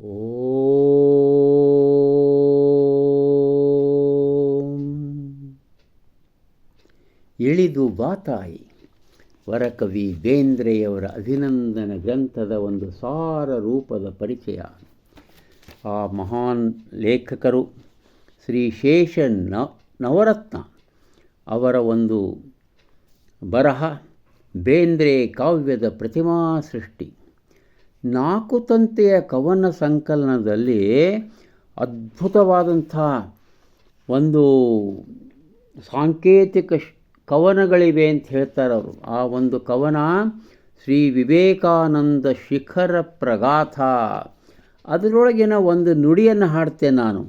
ಓಂ. ಇಳಿದು ಬಾತಾಯಿ ವರಕವಿ ಬೇಂದ್ರೆಯವರ ಅಭಿನಂದನ ಗ್ರಂಥದ ಒಂದು ಸಾರ ರೂಪದ ಪರಿಚಯ. ಆ ಮಹಾನ್ ಲೇಖಕರು ಶ್ರೀ ಶೇಷ ನವರತ್ನ ಅವರ ಒಂದು ಬರಹ ಬೇಂದ್ರೆ ಕಾವ್ಯದ ಪ್ರತಿಮಾ ಸೃಷ್ಟಿ. ನಾಲ್ಕು ತಂತೆಯ ಕವನ ಸಂಕಲನದಲ್ಲಿ ಅದ್ಭುತವಾದಂಥ ಒಂದು ಸಾಂಕೇತಿಕ ಕವನಗಳಿವೆ ಅಂತ ಹೇಳ್ತಾರೆ ಅವರು. ಆ ಒಂದು ಕವನ ಶ್ರೀ ವಿವೇಕಾನಂದ ಶಿಖರ ಪ್ರಗಾಥ. ಅದರೊಳಗಿನ ಒಂದು ನುಡಿಯನ್ನು ಹಾಡ್ತೇನೆ ನಾನು.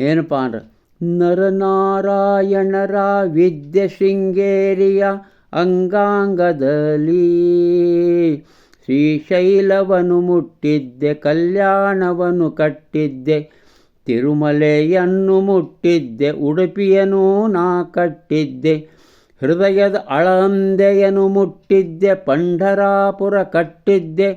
ಏನಪ್ಪ ಅಂದ್ರೆ, ನರನಾರಾಯಣರ ವಿದ್ಯೆ ಶೃಂಗೇರಿಯ ಅಂಗಾಂಗದಲ್ಲಿ ಶ್ರೀಶೈಲವನ್ನು ಮುಟ್ಟಿದ್ದೆ ಕಲ್ಯಾಣವನ್ನು ಕಟ್ಟಿದ್ದೆ, ತಿರುಮಲೆಯನ್ನು ಮುಟ್ಟಿದ್ದೆ, ಉಡುಪಿಯನೂ ನಾ ಕಟ್ಟಿದ್ದೆ, ಹೃದಯದ ಅಳಂದೆಯನು ಮುಟ್ಟಿದ್ದೆ, ಪಂಢರಾಪುರ ಕಟ್ಟಿದ್ದೆ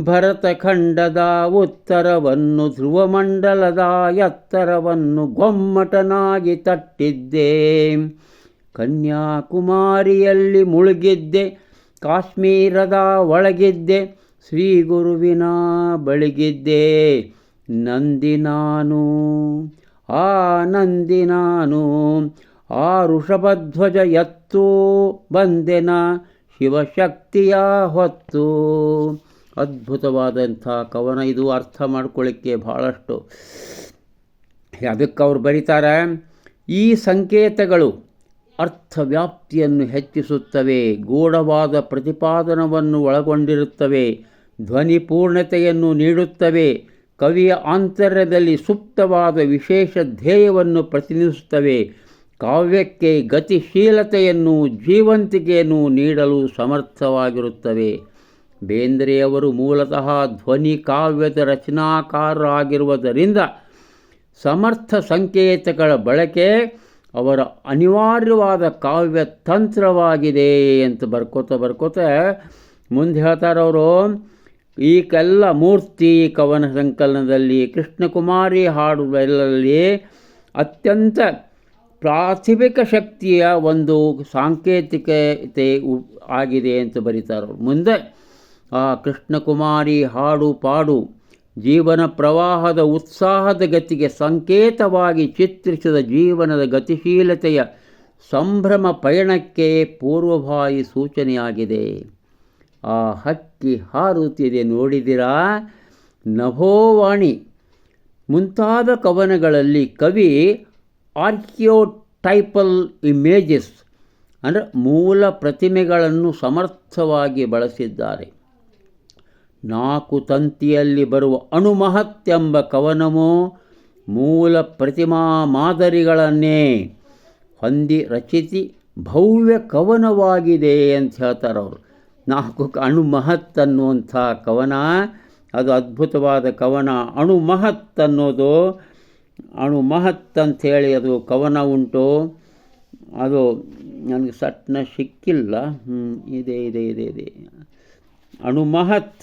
ಭರತಖಂಡದ ಉತ್ತರವನ್ನು, ಧ್ರುವಮಂಡಲದ ಎತ್ತರವನ್ನು ಗೊಮ್ಮಟನಾಗಿ ತಟ್ಟಿದ್ದೆ, ಕನ್ಯಾಕುಮಾರಿಯಲ್ಲಿ ಮುಳುಗಿದ್ದೆ ಕಾಶ್ಮೀರದ ಒಳಗಿದ್ದೆ, ಶ್ರೀ ಗುರುವಿನ ಬಳಿಗಿದ್ದೆ. ನಂದಿ ನಾನು, ಆ ನಂದಿ ನಾನು, ಆ ಋಷಭಧ್ವಜ ಎತ್ತು ಬಂದೆನ ಶಿವಶಕ್ತಿಯ ಹೊತ್ತು. ಅದ್ಭುತವಾದಂಥ ಕವನ. ಇದು ಅರ್ಥ ಮಾಡ್ಕೊಳ್ಳಿಕ್ಕೆ ಭಾಳಷ್ಟು. ಅದಕ್ಕೆ ಅವ್ರು ಬರೀತಾರೆ? ಈ ಸಂಕೇತಗಳು ಅರ್ಥವ್ಯಾಪ್ತಿಯನ್ನು ಹೆಚ್ಚಿಸುತ್ತವೆ ಗೂಢವಾದ ಪ್ರತಿಪಾದನವನ್ನು ಒಳಗೊಂಡಿರುತ್ತವೆ, ಧ್ವನಿಪೂರ್ಣತೆಯನ್ನು ನೀಡುತ್ತವೆ, ಕವಿಯ ಆಂತರ್ಯದಲ್ಲಿ ಸುಪ್ತವಾದ ವಿಶೇಷ ಧ್ಯೇಯವನ್ನು ಪ್ರತಿನಿಧಿಸುತ್ತವೆ, ಕಾವ್ಯಕ್ಕೆ ಗತಿಶೀಲತೆಯನ್ನು, ಜೀವಂತಿಕೆಯನ್ನು ನೀಡಲು ಸಮರ್ಥವಾಗಿರುತ್ತವೆ. ಬೇಂದ್ರೆಯವರು ಮೂಲತಃ ಧ್ವನಿ ಕಾವ್ಯದ ರಚನಾಕಾರರಾಗಿರುವುದರಿಂದ ಸಮರ್ಥ ಸಂಕೇತಗಳ ಬಳಕೆ ಅವರ ಅನಿವಾರ್ಯವಾದ ಕಾವ್ಯ ತಂತ್ರವಾಗಿದೆ ಅಂತ ಬರ್ಕೋತ ಬರ್ಕೋತ ಮುಂದೆ ಹೇಳ್ತಾರವರು ಈ ಕೆಲ್ಲ ಮೂರ್ತಿ ಕವನ ಸಂಕಲನದಲ್ಲಿ ಕೃಷ್ಣಕುಮಾರಿ ಹಾಡುವೆಲ್ಲರಲ್ಲಿ ಅತ್ಯಂತ ಪ್ರಾಥಮಿಕ ಶಕ್ತಿಯ ಒಂದು ಸಾಂಕೇತಿಕತೆ ಆಗಿದೆ ಅಂತ ಬರೀತಾರೆ ಅವ್ರು. ಮುಂದೆ ಆ ಕೃಷ್ಣಕುಮಾರಿ ಹಾಡು ಪಾಡು ಜೀವನ ಪ್ರವಾಹದ ಉತ್ಸಾಹದ ಗತಿಗೆ ಸಂಕೇತವಾಗಿ ಚಿತ್ರಿಸಿದ ಜೀವನದ ಗತಿಶೀಲತೆಯ ಸಂಭ್ರಮ ಪಯಣಕ್ಕೆ ಪೂರ್ವಭಾವಿ ಸೂಚನೆಯಾಗಿದೆ. ಆ ಹಕ್ಕಿ ಹಾರುತ್ತಿದೆ ನೋಡಿದಿರಾ? ನಭೋವಾಣಿ. ಮುಂತಾದ ಕವನಗಳಲ್ಲಿ ಕವಿ ಆರ್ಕಿಯೋಟೈಪಲ್ ಇಮೇಜಸ್, ಅಂದರೆ ಮೂಲ ಪ್ರತಿಮೆಗಳನ್ನು ಸಮರ್ಥವಾಗಿ ಬಳಸಿದ್ದಾರೆ. ನಾಲ್ಕು ತಂತಿಯಲ್ಲಿ ಬರುವ ಅಣುಮಹತ್ಯಂಬ ಕವನವು ಮೂಲ ಪ್ರತಿಮಾ ಮಾದರಿಗಳನ್ನೇ ಹೊಂದಿ ರಚಿಸಿ ಭವ್ಯ ಕವನವಾಗಿದೆ ಅಂತ ಹೇಳ್ತಾರೆ ಅವರು. ನಾಲ್ಕು ಕ- ಅಣುಮಹತ್ ಅನ್ನುವಂಥ ಕವನ, ಅದು ಅದ್ಭುತವಾದ ಕವನ. ಅಣುಮಹತ್ ಅನ್ನೋದು, ಅಣುಮಹತ್ ಅಂಥೇಳಿ ಅದು ಕವನ ಉಂಟು. ಅದು ನನಗೆ ಸಟ್ನ ಸಿಕ್ಕಿಲ್ಲ. ಇದೆ ಇದೆ ಇದೆ ಇದೆ. ಅಣುಮಹತ್.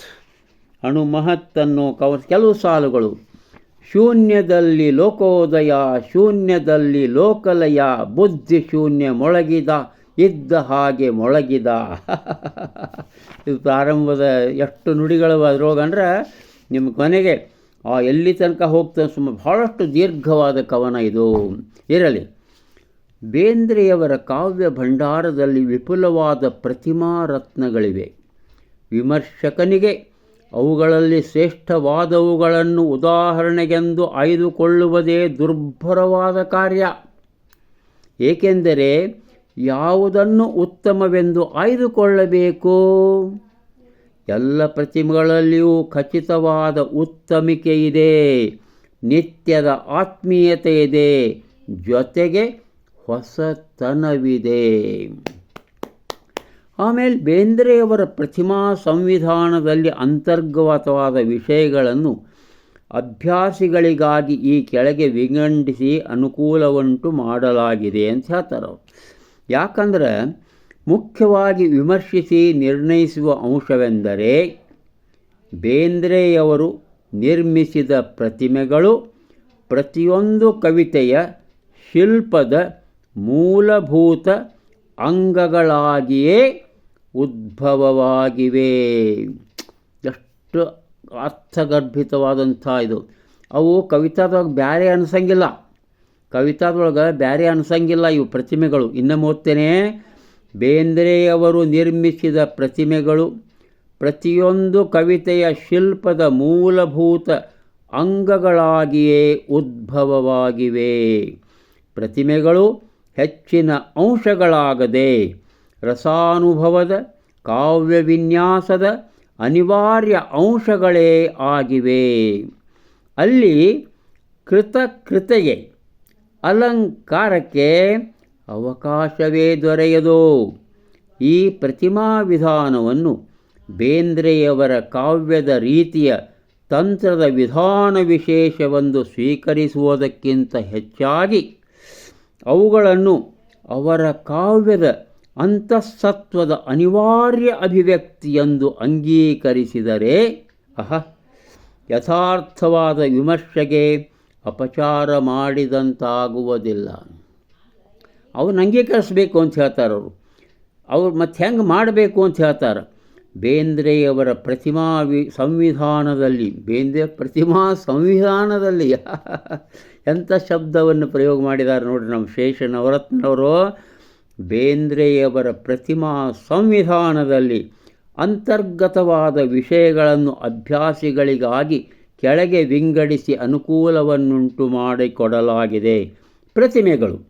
ಅಣುಮಹತ್ ಮಹತ್ತನ್ನು ಕವ ಕೆಲವು ಸಾಲುಗಳು. ಶೂನ್ಯದಲ್ಲಿ ಲೋಕೋದಯ, ಶೂನ್ಯದಲ್ಲಿ ಲೋಕಲಯ, ಬುದ್ಧಿ ಶೂನ್ಯ ಮೊಳಗಿದ, ಇದ್ದ ಹಾಗೆ ಮೊಳಗಿದ. ಇದು ಪ್ರಾರಂಭದ ಎಷ್ಟು ನುಡಿಗಳು ಅದ್ರೊಳಗಂದ್ರೆ ನಿಮ್ಮ ಕೊನೆಗೆ, ಆ ಎಲ್ಲಿ ತನಕ ಹೋಗ್ತದೆ ಸುಮ್ಮ ಭಾಳಷ್ಟು ದೀರ್ಘವಾದ ಕವನ ಇದು. ಇರಲಿ. ಬೇಂದ್ರೆಯವರ ಕಾವ್ಯ ಭಂಡಾರದಲ್ಲಿ ವಿಪುಲವಾದ ಪ್ರತಿಮಾ ರತ್ನಗಳಿವೆ. ವಿಮರ್ಶಕನಿಗೆ ಅವುಗಳಲ್ಲಿ ಶ್ರೇಷ್ಠವಾದವುಗಳನ್ನು ಉದಾಹರಣೆಗೆಂದು ಆಯ್ದುಕೊಳ್ಳುವುದೇ ದುರ್ಭರವಾದ ಕಾರ್ಯ. ಏಕೆಂದರೆ ಯಾವುದನ್ನು ಉತ್ತಮವೆಂದು ಆಯ್ದುಕೊಳ್ಳಬೇಕು? ಎಲ್ಲ ಪ್ರತಿಮೆಗಳಲ್ಲಿಯೂ ಖಚಿತವಾದ ಉತ್ತಮಿಕೆ ಇದೆ ನಿತ್ಯದ ಆತ್ಮೀಯತೆ ಇದೆ ಜೊತೆಗೆ ಹೊಸತನವಿದೆ. ಆಮೇಲೆ ಬೇಂದ್ರೆಯವರ ಪ್ರತಿಮಾ ಸಂವಿಧಾನದಲ್ಲಿ ಅಂತರ್ಗತವಾದ ವಿಷಯಗಳನ್ನು ಅಭ್ಯಾಸಿಗಳಿಗಾಗಿ ಈ ಕೆಳಗೆ ವಿಂಗಡಿಸಿ ಅನುಕೂಲವಂಟು ಮಾಡಲಾಗಿದೆ ಅಂತ ಹೇಳ್ತಾರೆ ಅವರು. ಯಾಕಂದ್ರೆ ಮುಖ್ಯವಾಗಿ ವಿಮರ್ಶಿಸಿ ನಿರ್ಣಯಿಸುವ ಅಂಶವೆಂದರೆ ಬೇಂದ್ರೆಯವರು ನಿರ್ಮಿಸಿದ ಪ್ರತಿಮೆಗಳು ಪ್ರತಿಯೊಂದು ಕವಿತೆಯ ಶಿಲ್ಪದ ಮೂಲಭೂತ ಅಂಗಗಳಾಗಿಯೇ ಉದ್ಭವವಾಗಿವೆ. ಎಷ್ಟು ಅರ್ಥಗರ್ಭಿತವಾದಂಥ ಇದು. ಅವು ಕವಿತಾದೊಳಗೆ ಬ್ಯಾರೆ ಅನಿಸಂಗಿಲ್ಲ. ಕವಿತಾದೊಳಗೆ ಬ್ಯಾರೆ ಅನಿಸಂಗಿಲ್ಲ ಇವು ಪ್ರತಿಮೆಗಳು. ಇನ್ನು ಓದ್ತೇನೆ ಬೇಂದ್ರೆಯವರು ನಿರ್ಮಿಸಿದ ಪ್ರತಿಮೆಗಳು. ಪ್ರತಿಯೊಂದು ಕವಿತೆಯ ಶಿಲ್ಪದ ಮೂಲಭೂತ ಅಂಗಗಳಾಗಿಯೇ ಉದ್ಭವವಾಗಿವೆ. ಪ್ರತಿಮೆಗಳು ಹೆಚ್ಚಿನ ಅಂಶಗಳಾಗದೆ ರಸಾನುಭವದ ಕಾವ್ಯ ವಿನ್ಯಾಸದ ಅನಿವಾರ್ಯ ಅಂಶಗಳೇ ಆಗಿವೆ. ಅಲ್ಲಿ ಕೃತಕೃತೆಗೆ ಅಲಂಕಾರಕ್ಕೆ ಅವಕಾಶವೇ ದೊರೆಯದು. ಈ ಪ್ರತಿಮಾ ವಿಧಾನವನ್ನು ಬೇಂದ್ರೆಯವರ ಕಾವ್ಯದ ರೀತಿಯ ತಂತ್ರದ ವಿಧಾನ ವಿಶೇಷವೆಂದು ಸ್ವೀಕರಿಸುವುದಕ್ಕಿಂತ ಹೆಚ್ಚಾಗಿ ಅವುಗಳನ್ನು ಅವರ ಕಾವ್ಯದ ಅಂತಃಸತ್ವದ ಅನಿವಾರ್ಯ ಅಭಿವ್ಯಕ್ತಿ ಎಂದು ಅಂಗೀಕರಿಸಿದರೆ, ಅಹ, ಯಥಾರ್ಥವಾದ ವಿಮರ್ಶೆಗೆ ಅಪಚಾರ ಮಾಡಿದಂತಾಗುವುದಿಲ್ಲ. ಅವನ್ನ ಅಂಗೀಕರಿಸಬೇಕು ಅಂತ ಹೇಳ್ತಾರೆ ಅವರು. ಅವ್ರು ಮತ್ತು ಹೆಂಗೆ ಮಾಡಬೇಕು ಅಂತ ಹೇಳ್ತಾರೆ. ಬೇಂದ್ರೆಯವರ ಪ್ರತಿಮಾ ವಿ, ಸಂವಿಧಾನದಲ್ಲಿ ಬೇಂದ್ರೆ ಪ್ರತಿಮಾ ಸಂವಿಧಾನದಲ್ಲಿ ಎಂಥ ಶಬ್ದವನ್ನು ಪ್ರಯೋಗ ಮಾಡಿದ್ದಾರೆ ನೋಡಿರಿ ನಮ್ಮ ಶೇಷ ನವರತ್ನವರು ಬೇಂದ್ರೆಯವರ ಪ್ರತಿಮಾ ಸಂವಿಧಾನದಲ್ಲಿ ಅಂತರ್ಗತವಾದ ವಿಷಯಗಳನ್ನು ಅಭ್ಯಾಸಿಗಳಿಗಾಗಿ ಕೆಳಗೆ ವಿಂಗಡಿಸಿ ಅನುಕೂಲವನ್ನುಂಟು ಮಾಡಿಕೊಡಲಾಗಿದೆ. ಪ್ರತಿಮೆಗಳು.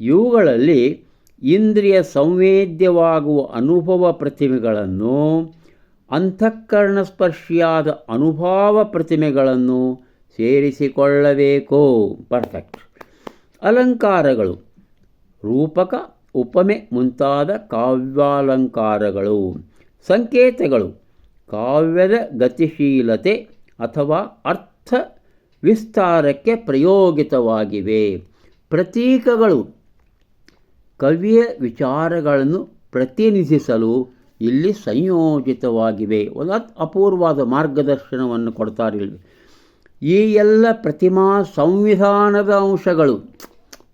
ಇವುಗಳಲ್ಲಿ ಇಂದ್ರಿಯ ಸಂವೇದ್ಯವಾಗುವ ಅನುಭವ ಪ್ರತಿಮೆಗಳನ್ನು, ಅಂತಃಕರಣ ಸ್ಪರ್ಶಿಯಾದ ಅನುಭವ ಪ್ರತಿಮೆಗಳನ್ನು ಸೇರಿಸಿಕೊಳ್ಳಬೇಕು. ಪರ್ಫೆಕ್ಟ್. ಅಲಂಕಾರಗಳು. ರೂಪಕ ಉಪಮೆ ಮುಂತಾದ ಕಾವ್ಯಾಲಂಕಾರಗಳು, ಸಂಕೇತಗಳು, ಕಾವ್ಯದ ಗತಿಶೀಲತೆ ಅಥವಾ ಅರ್ಥ ವಿಸ್ತಾರಕ್ಕೆ ಪ್ರಯೋಗಿತವಾಗಿವೆ. ಪ್ರತೀಕಗಳು ಕವಿಯ ವಿಚಾರಗಳನ್ನು ಪ್ರತಿನಿಧಿಸಲು ಇಲ್ಲಿ ಸಂಯೋಜಿತವಾಗಿವೆ. ಒಂದು ಅಪೂರ್ವವಾದ ಮಾರ್ಗದರ್ಶನವನ್ನು ಕೊಡ್ತಾರೆ ಈ ಎಲ್ಲ ಪ್ರತಿಮಾ ಸಂವಿಧಾನದ ಅಂಶಗಳು,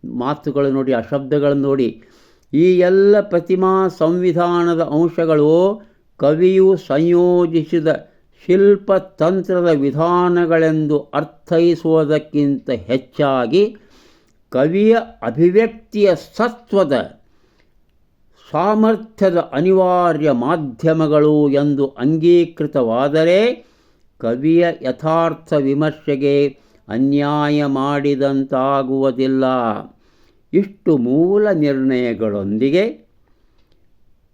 ಮಾತುಗಳು ನೋಡಿ ಆ ಶಬ್ದಗಳನ್ನು ನೋಡಿ ಈ ಎಲ್ಲ ಪ್ರತಿಮಾ ಸಂವಿಧಾನದ ಅಂಶಗಳು ಕವಿಯು ಸಂಯೋಜಿಸಿದ ಶಿಲ್ಪತಂತ್ರದ ವಿಧಾನಗಳೆಂದು ಅರ್ಥೈಸುವುದಕ್ಕಿಂತ ಹೆಚ್ಚಾಗಿ ಕವಿಯ ಅಭಿವ್ಯಕ್ತಿಯ ಸತ್ವದ ಸಾಮರ್ಥ್ಯದ ಅನಿವಾರ್ಯ ಮಾಧ್ಯಮಗಳು ಎಂದು ಅಂಗೀಕೃತವಾದರೆ ಕವಿಯ ಯಥಾರ್ಥ ವಿಮರ್ಶೆಗೆ ಅನ್ಯಾಯ ಮಾಡಿದಂತಾಗುವುದಿಲ್ಲ. ಇಷ್ಟು ಮೂಲ ನಿರ್ಣಯಗಳೊಂದಿಗೆ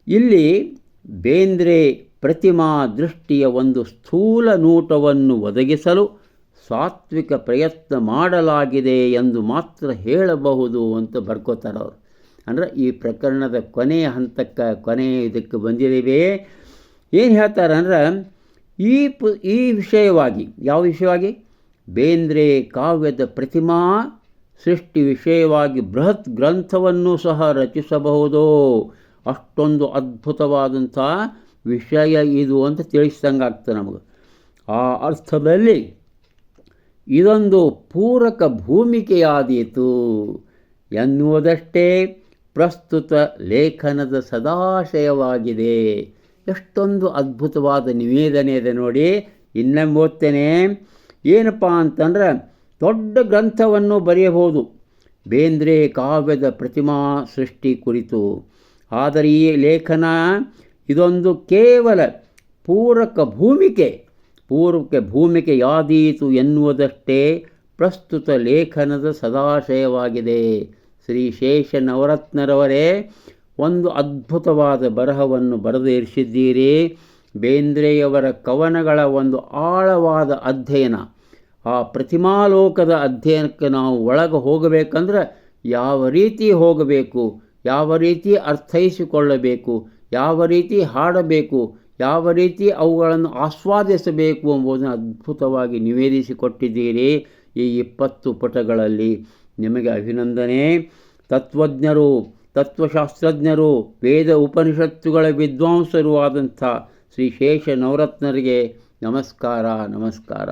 ಇಲ್ಲಿ ಬೇಂದ್ರೆ ಪ್ರತಿಮಾ ದೃಷ್ಟಿಯ ಒಂದು ಸ್ಥೂಲ ನೋಟವನ್ನು ಒದಗಿಸಲು ಸಾತ್ವಿಕ ಪ್ರಯತ್ನ ಮಾಡಲಾಗಿದೆ ಎಂದು ಮಾತ್ರ ಹೇಳಬಹುದು ಅಂತ ಬರ್ಕೋತಾರೆ ಅವರು. ಅಂದರೆ ಈ ಪ್ರಕರಣದ ಕೊನೆಯ ಹಂತಕ್ಕೆ ಕೊನೆಯ ಇದಕ್ಕೆ ಬಂದಿದ್ದೀವಿ ಏನು ಹೇಳ್ತಾರೆ ಅಂದ್ರೆ, ಈ ಪು, ಈ ವಿಷಯವಾಗಿ, ಯಾವ ವಿಷಯವಾಗಿ? ಬೇಂದ್ರೆ ಕಾವ್ಯದ ಪ್ರತಿಮಾ ಸೃಷ್ಟಿ ವಿಷಯವಾಗಿ ಬೃಹತ್ ಗ್ರಂಥವನ್ನು ಸಹ ರಚಿಸಬಹುದು? ಅಷ್ಟೊಂದು ಅದ್ಭುತವಾದಂಥ ವಿಷಯ ಇದು ಅಂತ ತಿಳಿಸ್ದಂಗೆ ಆಗ್ತದೆ ನಮಗೆ. ಆ ಅರ್ಥದಲ್ಲಿ ಇದೊಂದು ಪೂರಕ ಭೂಮಿಕೆಯಾದೀತು. ಎನ್ನುವುದಷ್ಟೇ ಪ್ರಸ್ತುತ ಲೇಖನದ ಸದಾಶಯವಾಗಿದೆ. ಎಷ್ಟೊಂದು ಅದ್ಭುತವಾದ ನಿವೇದನೆ ಇದೆ ನೋಡಿ. ಇನ್ನೊಮ್ಮೆ ಓದ್ತೇನೆ. ಏನಪ್ಪ ಅಂತಂದ್ರೆ ದೊಡ್ಡ ಗ್ರಂಥವನ್ನು ಬರೆಯಬಹುದು. ಬೇಂದ್ರೆ ಕಾವ್ಯದ ಪ್ರತಿಮಾ ಸೃಷ್ಟಿ ಕುರಿತು. ಆದರೆ ಈ ಲೇಖನ ಇದೊಂದು ಕೇವಲ ಪೂರಕ ಭೂಮಿಕೆ ಪೂರ್ವಕ್ಕೆ ಭೂಮಿಕೆ ಯಾದೀತು ಎನ್ನುವುದಷ್ಟೇ ಪ್ರಸ್ತುತ ಲೇಖನದ ಸದಾಶಯವಾಗಿದೆ. ಶ್ರೀ ಶೇಷ ನವರತ್ನರವರೇ, ಒಂದು ಅದ್ಭುತವಾದ ಬರಹವನ್ನು ಬರೆದಿರಿಸಿದ್ದೀರಿ. ಬೇಂದ್ರೆಯವರ ಕವನಗಳ ಒಂದು ಆಳವಾದ ಅಧ್ಯಯನ. ಆ ಪ್ರತಿಮಾಲೋಕದ ಅಧ್ಯಯನಕ್ಕೆ ನಾವು ಒಳಗೆ ಹೋಗಬೇಕಂದ್ರೆ ಯಾವ ರೀತಿ ಹೋಗಬೇಕು, ಯಾವ ರೀತಿ ಅರ್ಥೈಸಿಕೊಳ್ಳಬೇಕು, ಯಾವ ರೀತಿ ಹಾಡಬೇಕು, ಯಾವ ರೀತಿ ಅವುಗಳನ್ನು ಆಸ್ವಾದಿಸಬೇಕು ಎಂಬುದನ್ನು ಅದ್ಭುತವಾಗಿ ನಿವೇದಿಸಿಕೊಟ್ಟಿದ್ದೀರಿ ಈ ಇಪ್ಪತ್ತು ಪುಟಗಳಲ್ಲಿ. ನಿಮಗೆ ಅಭಿನಂದನೆ. ತತ್ವಜ್ಞರು, ತತ್ವಶಾಸ್ತ್ರಜ್ಞರು, ವೇದ ಉಪನಿಷತ್ತುಗಳ ವಿದ್ವಾಂಸರು ಆದಂಥ ಶ್ರೀ ಶೇಷ ನವರತ್ನರಿಗೆ ನಮಸ್ಕಾರ ನಮಸ್ಕಾರ.